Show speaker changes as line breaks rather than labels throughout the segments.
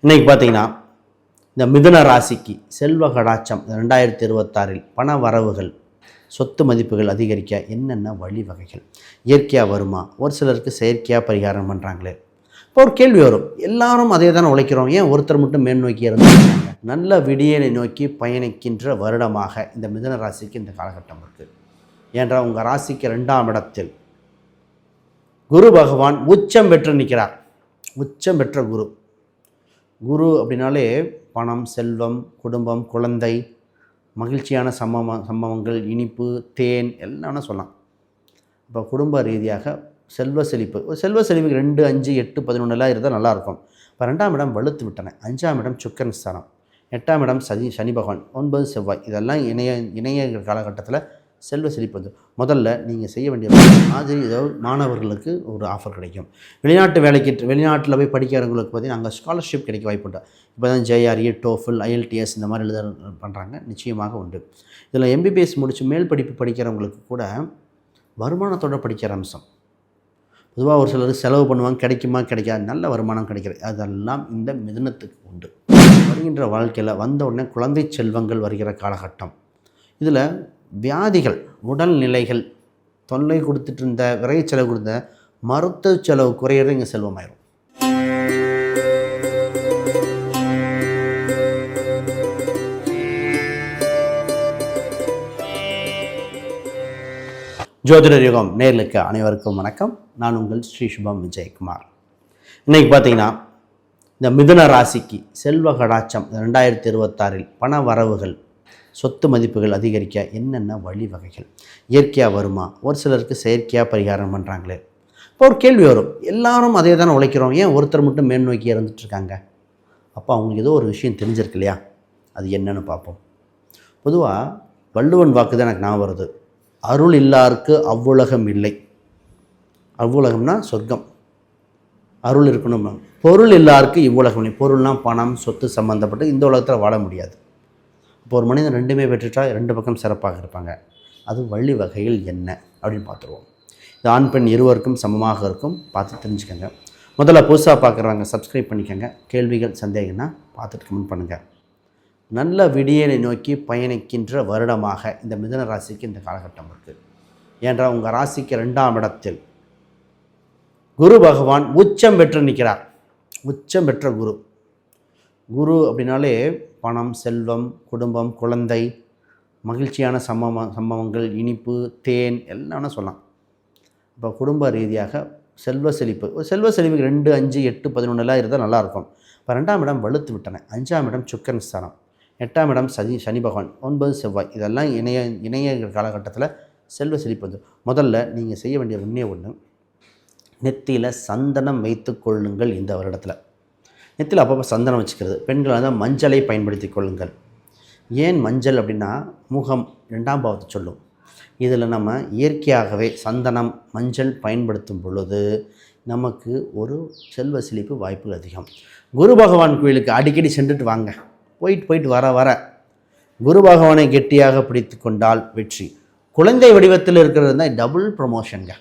இன்னைக்கு பார்த்தீங்கன்னா இந்த மிதுன ராசிக்கு செல்வ கடாச்சம் ரெண்டாயிரத்தி இருபத்தாறில் பண வரவுகள் சொத்து மதிப்புகள் அதிகரிக்க என்னென்ன வழிவகைகள்? இயற்கையாக வருமா? ஒரு சிலருக்கு செயற்கையாக பரிகாரம் பண்ணுறாங்களே இப்போ ஒரு கேள்வி வரும். எல்லாரும் அதே தானே உழைக்கிறோம். ஏன் ஒருத்தர் மட்டும் மேல் நோக்கி இருந்தாங்க நல்ல விடியலை நோக்கி பயணிக்கின்ற வருடமாக இந்த மிதுன ராசிக்கு இந்த காலகட்டம் இருக்குது ஏன்றால் உங்கள் ராசிக்கு ரெண்டாம் இடத்தில் குரு பகவான் உச்சம் பெற்று நிற்கிறார். உச்சம் பெற்ற குரு. குரு அப்படின்னாலே பணம் செல்வம் குடும்பம் குழந்தை மகிழ்ச்சியான சம்பவ சம்பவங்கள் இனிப்பு தேன் எல்லாம் சொல்லலாம். இப்போ குடும்ப ரீதியாக செல்வ செழிப்பு. செல்வ செழிப்புக்கு ரெண்டு அஞ்சு எட்டு பதினொன்றுலாம் இருந்தால் நல்லாயிருக்கும். இப்போ ரெண்டாம் இடம் வலுத்து விட்டன. அஞ்சாம் இடம் சுக்கரன் ஸ்தானம். எட்டாம் இடம் சனி சனி பகவான். ஒன்பது செவ்வாய். இதெல்லாம் இணைய இணைய காலகட்டத்தில் செல்வ செழிப்பு வந்து முதல்ல நீங்கள் செய்ய வேண்டிய மாதிரி ஏதோ மாணவர்களுக்கு ஒரு ஆஃபர் கிடைக்கும். வெளிநாட்டு வேலைக்கு வெளிநாட்டில் போய் படிக்கிறவங்களுக்கு பார்த்தீங்கன்னா அங்கே ஸ்காலர்ஷிப் கிடைக்க வாய்ப்பு உண்டு. இப்போ தான் ஜேஆர்இ டோஃபில் ஐஎல்டிஎஸ் இந்த மாதிரி எழுத பண்ணுறாங்க நிச்சயமாக உண்டு. இதில் எம்பிபிஎஸ் முடித்து மேல் படிப்பு படிக்கிறவங்களுக்கு கூட வருமானத்தோடு படிக்கிற அம்சம். பொதுவாக ஒரு சிலர் செலவு பண்ணுவாங்க கிடைக்குமா கிடைக்காது நல்ல வருமானம் கிடைக்கிறது. அதெல்லாம் இந்த மிதுனத்துக்கு உண்டு. வருகின்ற வாழ்க்கையில் வந்த உடனே குழந்தை செல்வங்கள் வருகிற காலகட்டம். இதில் வியாதிகள் உடல்நிலைகள் தொல்லை கொடுத்துட்டு இருந்த விரைவு செலவு கொடுத்த மருத்துவ செலவு குறையிறது இங்கே செல்வமாயிரும். ஜோதிடர் யுகம் நேர்களுக்கு அனைவருக்கும் வணக்கம். நான் உங்கள் ஸ்ரீ சுபம் விஜயகுமார். இன்னைக்கு பார்த்தீங்கன்னா இந்த மிதுன ராசிக்கு செல்வ கடாச்சம் ரெண்டாயிரத்தி இருபத்தாறில் பண வரவுகள் சொத்து மதிப்புகள் அதிகரிக்க என்னென்ன வழிவகைகள் இயற்கையாக வருமா? ஒரு சிலருக்கு செயற்கையாக பரிகாரம் பண்ணுறாங்களே இப்போ ஒரு கேள்வி வரும். எல்லாரும் அதே தானே உழைக்கிறோம். ஏன் ஒருத்தர் மட்டும் மேல் நோக்கி இறந்துட்டுருக்காங்க அப்போ அவங்களுக்கு ஏதோ ஒரு விஷயம் தெரிஞ்சிருக்கு இல்லையா? அது என்னன்னு பார்ப்போம். பொதுவாக வள்ளுவன் வாக்கு தான் எனக்கு ஞாபகம் வருது. அருள் இல்லாருக்கு அவ்வுலகம் இல்லை. அவ்வுலகம்னா சொர்க்கம். அருள் இருக்கணும். பொருள் இல்லாருக்கு இவ்வுலகம் இல்லை. பொருள்னால் பணம் சொத்து சம்மந்தப்பட்டு இந்த உலகத்தில் வாழ முடியாது. இப்போ ஒரு மனிதன் ரெண்டுமே பெற்றுட்டா ரெண்டு பக்கம் சிறப்பாக இருப்பாங்க. அது வள்ளி வகையில் என்ன அப்படின்னு பார்த்துருவோம். இது ஆண் பெண் இருவருக்கும் சமமாக இருக்கும். பார்த்து தெரிஞ்சுக்கோங்க. முதல்ல புதுசாக பார்க்குறவங்க சப்ஸ்கிரைப் பண்ணிக்கோங்க. கேள்விகள் சந்தேகம்னா பார்த்துட்டு கமெண்ட் பண்ணுங்கள் நல்ல விடியலை நோக்கி பயணிக்கின்ற வருடமாக இந்த மிதன ராசிக்கு இந்த காலகட்டம் இருக்குது ஏன்றால் உங்கள் ராசிக்கு ரெண்டாம் இடத்தில் குரு பகவான் உச்சம் பெற்று நிற்கிறார். உச்சம் பெற்ற குரு. குரு அப்படின்னாலே பணம் செல்வம் குடும்பம் குழந்தை மகிழ்ச்சியான சம்பவ சம்பவங்கள் இனிப்பு தேன் எல்லாம் சொல்லலாம். இப்போ குடும்ப ரீதியாக செல்வ செழிப்பு. ஒரு செல்வ செழிப்புக்கு ரெண்டு அஞ்சு எட்டு பதினொன்றுலாம் இருந்தால் நல்லாயிருக்கும். இப்போ ரெண்டாம் இடம் வலுத்து விட்டன. அஞ்சாம் இடம் சுக்கரன் ஸ்தானம். எட்டாம் இடம் சனி சனி பகவான். ஒன்பது செவ்வாய். இதெல்லாம் இணைய இணைய காலகட்டத்தில் செல்வ செழிப்பு வந்து முதல்ல நீங்கள் செய்ய வேண்டிய ஒன்றே ஒன்று நெத்தியில் சந்தனம் வைத்து கொள்ளுங்கள் இந்த வருடத்தில். நெத்தில் அப்பப்போ சந்தனம் வச்சுக்கிறது. பெண்கள் வந்து மஞ்சளை பயன்படுத்தி கொள்ளுங்கள். ஏன் மஞ்சள் அப்படின்னா முகம் ரெண்டாம் பாவத்தை சொல்லும். இதில் நம்ம இயற்கையாகவே சந்தனம் மஞ்சள் பயன்படுத்தும் பொழுது நமக்கு ஒரு செல்வ செழிப்பு வாய்ப்புகள் அதிகம். குரு பகவான் கோயிலுக்கு அடிக்கடி சென்றுட்டு வாங்க. போயிட்டு போயிட்டு வர வர. குரு பகவானை கெட்டியாக பிடித்து கொண்டால் வெற்றி. குழந்தை வடிவத்தில் இருக்கிறது தான் டபுள் ப்ரொமோஷனுங்க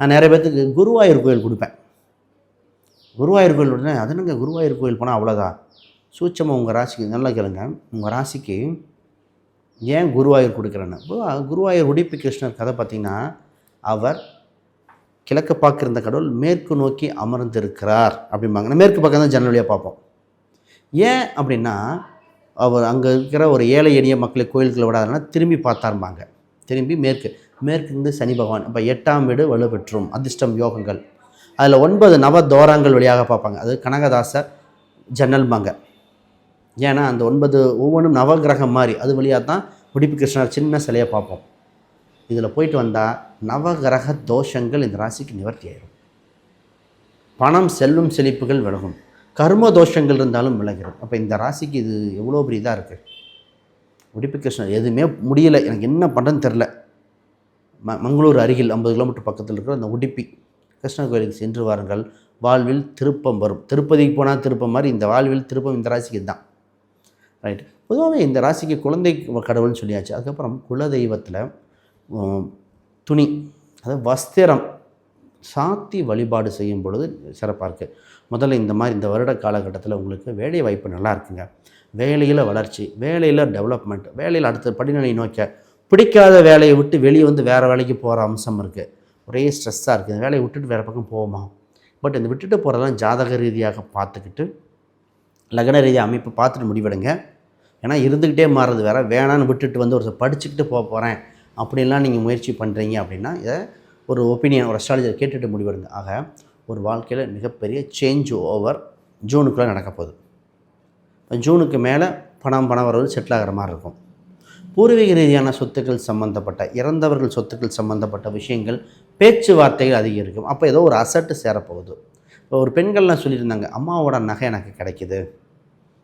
நான் நிறைய பேர்த்துக்கு குருவாயூர் கோயில் கொடுப்பேன். குருவாயூர் கோயில் உடனே அதனுங்க குருவாயூர் கோயில் போனால் அவ்வளோதான் சூட்சமாக உங்கள் ராசிக்கு நல்லா கேளுங்க. உங்கள் ராசிக்கு ஏன் குருவாயூர் கொடுக்குறேன்னு? குருவாயூர் உடுப்பி கிருஷ்ணர் கதை பார்த்திங்கன்னா அவர் கிழக்கு பார்க்கிருந்த கடவுள் மேற்கு நோக்கி அமர்ந்திருக்கிறார் அப்படிம்பாங்க. நான் மேற்கு பக்கம் தான் ஜன்னல் வழியாக பார்ப்போம். ஏன் அப்படின்னா அவர் அங்கே இருக்கிற ஒரு ஏழை எளிய மக்களை கோயிலுக்குள்ள விடாதனா திரும்பி பார்த்தாரும்பாங்க. திரும்பி மேற்கு மேற்கிருந்து சனி பகவான் இப்போ எட்டாம் வீடு வலுப்பெற்றும் அதிர்ஷ்டம் யோகங்கள். அதில் ஒன்பது நவ தோரங்கள் வழியாக பார்ப்பாங்க. அது கனகதாச ஜன்னல்பாங்க ஏன்னா அந்த ஒன்பது ஒவ்வொன்றும் நவகிரகம் மாதிரி. அது வழியாக தான் உடுப்பி கிருஷ்ணர் சின்ன சிலையை பார்ப்போம். இதில் போயிட்டு வந்தால் நவகிரக தோஷங்கள் இந்த ராசிக்கு நிவர்த்தி ஆயிடும் பணம் செல்லும் செழிப்புகள் விலகும். கர்ம தோஷங்கள் இருந்தாலும் விலகிடும் அப்போ இந்த ராசிக்கு இது எவ்வளோ பெரிய இதாக இருக்குது உடுப்பி கிருஷ்ணர் எதுவுமே முடியலை. எனக்கு என்ன பண்ணுறேன்னு தெரில ம மங்களூர் அருகில் ஐம்பது கிலோமீட்டர் பக்கத்தில் இருக்கிற அந்த உடுப்பி கிருஷ்ணர் கோயிலுக்கு சென்று வாருங்கள். வாழ்வில் திருப்பம் வரும். திருப்பதிக்கு போனால் திருப்பம் மாதிரி இந்த வாழ்வில் திருப்பம் இந்த ராசிக்கு தான் ரைட் பொதுவாகவே இந்த ராசிக்கு குழந்தை கடவுள்னு சொல்லியாச்சு. அதுக்கப்புறம் குலதெய்வத்தில் துணி அதாவது வஸ்திரம் சாத்தி வழிபாடு செய்யும் பொழுது சிறப்பாக இருக்குது முதல்ல இந்த மாதிரி இந்த வருட காலகட்டத்தில் உங்களுக்கு வேலை வாய்ப்பு நல்லா இருக்குங்க. வேலையில் வளர்ச்சி வேலையில் டெவலப்மெண்ட் வேலையில் அடுத்த படிநிலை நோக்க பிடிக்காத வேலையை விட்டு வெளியே வந்து வேறு வேலைக்கு போகிற அம்சம் இருக்குது ஒரே ஸ்ட்ரெஸ்ஸாக இருக்குது. இந்த வேலையை விட்டுட்டு வேறு பக்கம் போவோமா? பட் இந்த விட்டுட்டு போகிறதெல்லாம் ஜாதக ரீதியாக பார்த்துக்கிட்டு லக்ன ரீதியாக அமைப்பு பார்த்துட்டு முடிவெடுங்க. ஏன்னா இருந்துக்கிட்டே மாறுறது வேறு. வேணான்னு விட்டுட்டு வந்து ஒரு படிச்சுக்கிட்டு போக போகிறேன் அப்படின்லாம் நீங்கள் முயற்சி பண்ணுறீங்க அப்படின்னா இதை ஒரு ஒப்பீனியன் ஒரு அஸ்ட்ராலஜர் கேட்டுட்டு முடிவெடுங்க. ஆக ஒரு வாழ்க்கையில் மிகப்பெரிய சேஞ்ச் ஓவர் ஜூனுக்குள்ளே நடக்க போகுது. இப்ப ஜூனுக்கு மேலே பணம் பணம் வரவு செட்டில் ஆகிற மாதிரி இருக்கும். பூர்வீக ரீதியான சொத்துக்கள் சம்மந்தப்பட்ட இறந்தவர்கள் சொத்துக்கள் சம்மந்தப்பட்ட விஷயங்கள் பேச்சுவார்த்தைகள் அதிகரிக்கும் அப்போ ஏதோ ஒரு அசட்டு சேரப்போகுது. இப்போ ஒரு பெண்கள்லாம் சொல்லியிருந்தாங்க அம்மாவோட நகை எனக்கு கிடைக்குது.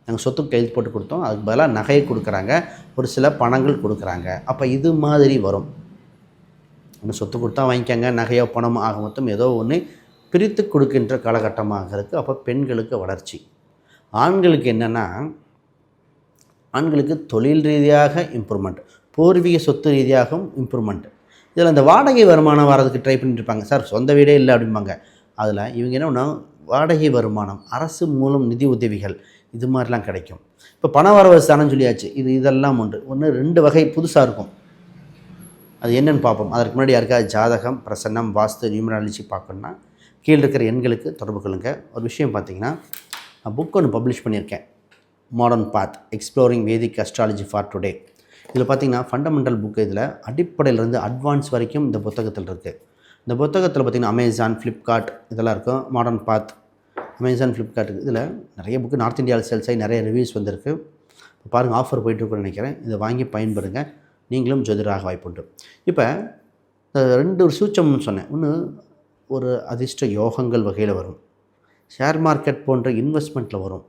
நாங்கள் சொத்துக்கு கைது போட்டு கொடுத்தோம். அதுக்கு பதிலாக நகையை கொடுக்குறாங்க. ஒரு சில பணங்கள் கொடுக்குறாங்க. அப்போ இது மாதிரி வரும். ஒன்று சொத்து கொடுத்தா வாங்கிக்கோங்க நகையோ பணமோ ஆக மொத்தம் ஏதோ ஒன்று பிரித்து கொடுக்கின்ற காலகட்டமாக இருக்குது அப்போ பெண்களுக்கு வளர்ச்சி. ஆண்களுக்கு என்னென்னா ஆண்களுக்கு தொழில் ரீதியாக இம்ப்ரூவ்மெண்ட் பூர்வீக சொத்து ரீதியாகவும் இம்ப்ரூவ்மெண்ட் இதில் இந்த வாடகை வருமானம் வரதுக்கு ட்ரை பண்ணிட்டு இருப்பாங்க சார் சொந்த வீடே இல்லை அப்படிம்பாங்க. அதில் இவங்க என்ன ஒன்றா வாடகை வருமானம் அரசு மூலம் நிதி உதவிகள் இது மாதிரிலாம் கிடைக்கும். இப்போ பண வரவு ஸ்தானம் சொல்லியாச்சு. இது இதெல்லாம் ஒன்று. ஒன்று ரெண்டு வகை புதுசாக இருக்கும். அது என்னென்னு பார்ப்போம். அதற்கு முன்னாடி யாருக்காவது ஜாதகம் பிரசன்னம் வாஸ்து நியூமராலஜி பார்க்கணுன்னா கீழே இருக்கிற எண்களுக்கு தொடர்பு கொள்ளுங்க. ஒரு விஷயம் பார்த்தீங்கன்னா நான் புக் ஒன்று பப்ளிஷ் பண்ணியிருக்கேன். Modern path exploring Vedic astrology for today இதில் பார்த்தீங்கன்னா ஃபண்டமெண்டல் புக் இதில் அடிப்படையிலேருந்து அட்வான்ஸ் வரைக்கும் இந்த புத்தகத்தில் இருக்குது இந்த புத்தகத்தில் பார்த்தீங்கன்னா அமேசான் ஃப்ளிப்கார்ட் இதெல்லாம் இருக்கும். மாடர்ன் பாத் அமேசான் ஃப்ளிப்கார்ட் இதில் நிறைய புக்கு நார்த் இந்தியாவில் சேல்ஸ் ஆகி நிறைய ரிவ்யூஸ் வந்திருக்கு. இப்போ பாருங்கள் ஆஃபர் போயிட்டுருக்குன்னு நினைக்கிறேன். இதை வாங்கி பயன்பெறுங்க நீங்களும் ஜோதிடராக வாய்ப்புண்டு இப்போ இந்த ரெண்டு ஒரு சூச்சம்னு சொன்னேன். ஒன்று ஒரு அதிர்ஷ்ட யோகங்கள் வகையில் வரும். ஷேர் மார்க்கெட் போன்ற இன்வெஸ்ட்மெண்ட்டில் வரும்.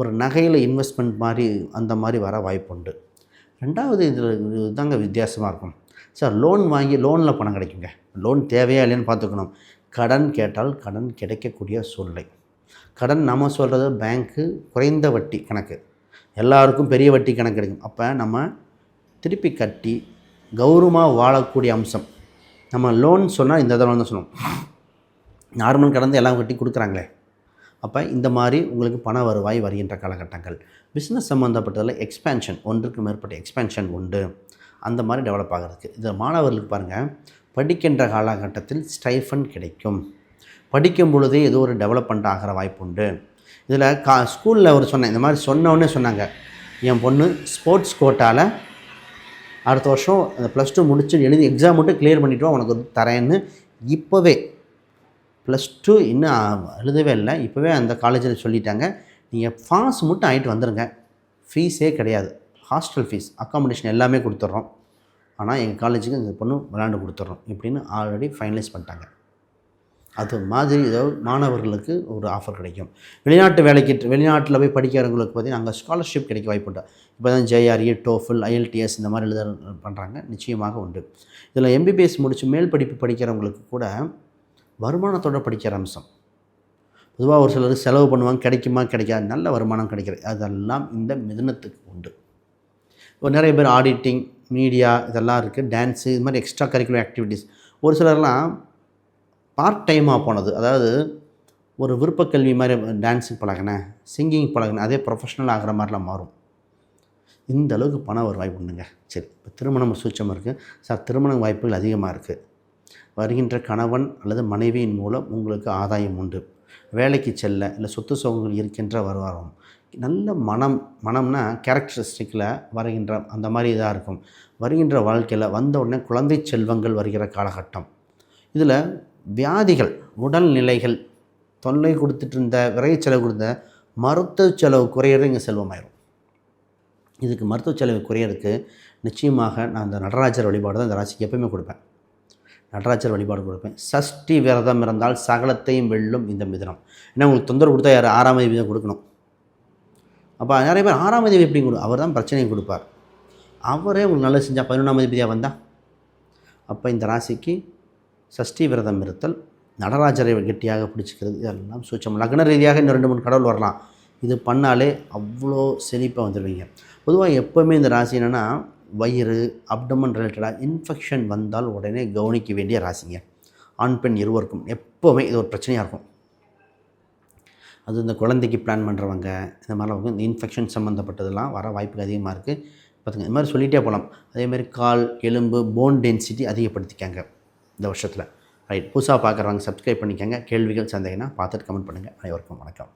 ஒரு நகையில் இன்வெஸ்ட்மெண்ட் மாதிரி அந்த மாதிரி வர வாய்ப்புண்டு ரெண்டாவது இதில் இதுதாங்க வித்தியாசமாக இருக்கும். சார் லோன் வாங்கி லோனில் பணம் கிடைக்குங்க. லோன் தேவையா இல்லைன்னு பார்த்துக்கணும். கடன் கேட்டால் கடன் கிடைக்கக்கூடிய சூழ்நிலை. கடன் நம்ம சொல்கிறது பேங்க்கு குறைந்த வட்டி கணக்கு. எல்லாருக்கும் பெரிய வட்டி கணக்கு கிடைக்கும். அப்போ நம்ம திருப்பி கட்டி கௌரவமாக வாழக்கூடிய அம்சம். நம்ம லோன் சொன்னால் இந்த தடவை தான் சொல்லணும் நார்மல் கடந்து எல்லாம் கட்டி கொடுக்குறாங்களே. அப்போ இந்த மாதிரி உங்களுக்கு பண வருவாய் வருகின்ற காலகட்டங்கள். பிஸ்னஸ் சம்மந்தப்பட்டதில் எக்ஸ்பேன்ஷன் ஒன்றுக்கு மேற்பட்ட எக்ஸ்பேன்ஷன் உண்டு. அந்த மாதிரி டெவலப் ஆகிறதுக்கு. இதில் மாணவர்களுக்கு பாருங்கள் படிக்கின்ற காலகட்டத்தில் ஸ்டைஃபன் கிடைக்கும். படிக்கும் பொழுதே ஏதோ ஒரு டெவலப்மெண்ட் ஆகிற வாய்ப்பு உண்டு. இதில் கா ஸ்கூலில் ஒரு சொன்னேன் இந்த மாதிரி சொன்னோடனே சொன்னாங்க. என் பொண்ணு ஸ்போர்ட்ஸ் கோட்டாவில் அடுத்த வருஷம் அந்த ப்ளஸ் டூ முடிச்சு எழுதி எக்ஸாம் மட்டும் கிளியர் பண்ணிவிட்டு உனக்கு தரேன்னு இப்போவே ப்ளஸ் டூ இன்னும் எழுதவே இல்லை. இப்போவே அந்த காலேஜில் சொல்லிட்டாங்க. நீங்கள் பாஸ் மட்டும் ஆகிட்டு வந்துடுங்க ஃபீஸே கிடையாது. ஹாஸ்டல் ஃபீஸ் அக்காமடேஷன் எல்லாமே கொடுத்துட்றோம் ஆனால் எங்கள் காலேஜுக்கு இந்த பொண்ணு விளாண்டு கொடுத்துட்றோம் இப்படின்னு ஆல்ரெடி ஃபைனலைஸ் பண்ணிட்டாங்க. அது மாதிரி ஏதோ மாணவர்களுக்கு ஒரு ஆஃபர் கிடைக்கும். வெளிநாட்டு வேலைக்கு வெளிநாட்டில் போய் படிக்கிறவங்களுக்கு பார்த்தீங்கன்னா அங்கே ஸ்காலர்ஷிப் கிடைக்க வாய்ப்புண்டு இப்போ தான் ஜேஆர்இ டோஃபில் ஐஎல்டிஎஸ் இந்த மாதிரி எழுத பண்ணுறாங்க நிச்சயமாக உண்டு. இதில் எம்பிபிஎஸ் முடித்து மேல் படிப்பு படிக்கிறவங்களுக்கு கூட வருமானத்தோட படிக்கிற அம்சம். பொதுவாக ஒரு சிலர் செலவு பண்ணுவாங்க கிடைக்குமா கிடைக்காது. நல்ல வருமானம் கிடைக்கிறது. அதெல்லாம் இந்த மிதுனத்துக்கு உண்டு. இப்போ நிறைய பேர் ஆடிட்டிங் மீடியா இதெல்லாம் இருக்குது டான்ஸு இது மாதிரி எக்ஸ்ட்ரா கரிக்குலர் ஆக்டிவிட்டீஸ் ஒரு சிலர்லாம் பார்ட் டைமாக போனது. அதாவது ஒரு விருப்பக்கல்வி மாதிரி டான்ஸுக்கு பழகினேன் சிங்கிங் பழகினேன் அதே ப்ரொஃபஷனல் ஆகிற மாதிரிலாம் மாறும். இந்த அளவுக்கு பண ஒரு வாய்ப்பு உண்டுங்க. சரி இப்போ திருமணம் ஒரு சூச்சம் இருக்குது சார் திருமண வாய்ப்புகள் அதிகமாக இருக்குது வருகின்ற கணவன் அல்லது மனைவியின் மூலம் உங்களுக்கு ஆதாயம் உண்டு. வேலைக்கு செல்ல இல்லை சொத்து சுகங்கள் இருக்கின்ற வருவாரம். நல்ல மனம் மனம்னா கேரக்டரிஸ்டிக்கில் வருகின்ற அந்த மாதிரி இதாக இருக்கும். வருகின்ற வாழ்க்கையில் வந்த உடனே குழந்தை செல்வங்கள் வருகிற காலகட்டம். இதில் வியாதிகள் உடல்நிலைகள் தொல்லை கொடுத்துட்டு இருந்த விரைவு செலவு கொடுத்த மருத்துவ செலவு குறையிறது இங்கே செல்வமாயிரும். இதுக்கு மருத்துவ செலவு குறையிறதுக்கு நிச்சயமாக நான் அந்த நடராஜர் வழிபாடு தான் இந்த ராசிக்கு எப்பயுமே கொடுப்பேன். நடராஜர் வழிபாடு கொடுப்பேன். சஷ்டி விரதம் இருந்தால் சகலத்தையும் வெல்லும் இந்த மிதனம். ஏன்னா உங்களுக்கு தொந்தரவு கொடுத்தா யார்? ஆறாம் தேதி தான் கொடுக்கணும். அப்போ நிறைய பேர் ஆறாம் தேதி எப்படி கொடு அவர் தான் பிரச்சனையை கொடுப்பார். அவரே உங்களுக்கு நல்லது செஞ்சால் பதினொன்றாம் தேதியாக வந்தால் அப்போ இந்த ராசிக்கு சஷ்டி விரதம் இருத்தல் நடராஜரை கெட்டியாக பிடிச்சிக்கிறது இதெல்லாம் சூச்சம் லக்ன ரீதியாக இன்னும் ரெண்டு மூணு கடவுள் வரலாம். இது பண்ணாலே அவ்வளோ செழிப்பாக வந்துடுவீங்க பொதுவாக எப்போவுமே இந்த ராசி என்னென்னா வயிறு அப்டமன் ரிலேட்டடாக இன்ஃபெக்ஷன் வந்தால் உடனே கவனிக்க வேண்டிய ராசிங்க. ஆண் பெண் இருவருக்கும் எப்போவுமே இது ஒரு பிரச்சனையாக இருக்கும். அது இந்த குழந்தைக்கு பிளான் பண்ணுறவங்க இந்த மாதிரிலாம் இந்த இன்ஃபெக்ஷன் சம்மந்தப்பட்டதெல்லாம் வர வாய்ப்புகள் அதிகமாக இருக்குது பார்த்துங்க இந்த மாதிரி சொல்லிகிட்டே போகலாம் அதேமாதிரி கால் எலும்பு போன் டென்சிட்டி அதிகப்படுத்திக்காங்க இந்த வருஷத்தில். ரைட் புதுசாக பார்க்குறவங்க சப்ஸ்கிரைப் பண்ணிக்கோங்க. கேள்விகள் சந்தேகம்னா பார்த்துட்டு கமெண்ட் பண்ணுங்கள் அனைவருக்கும் வணக்கம்.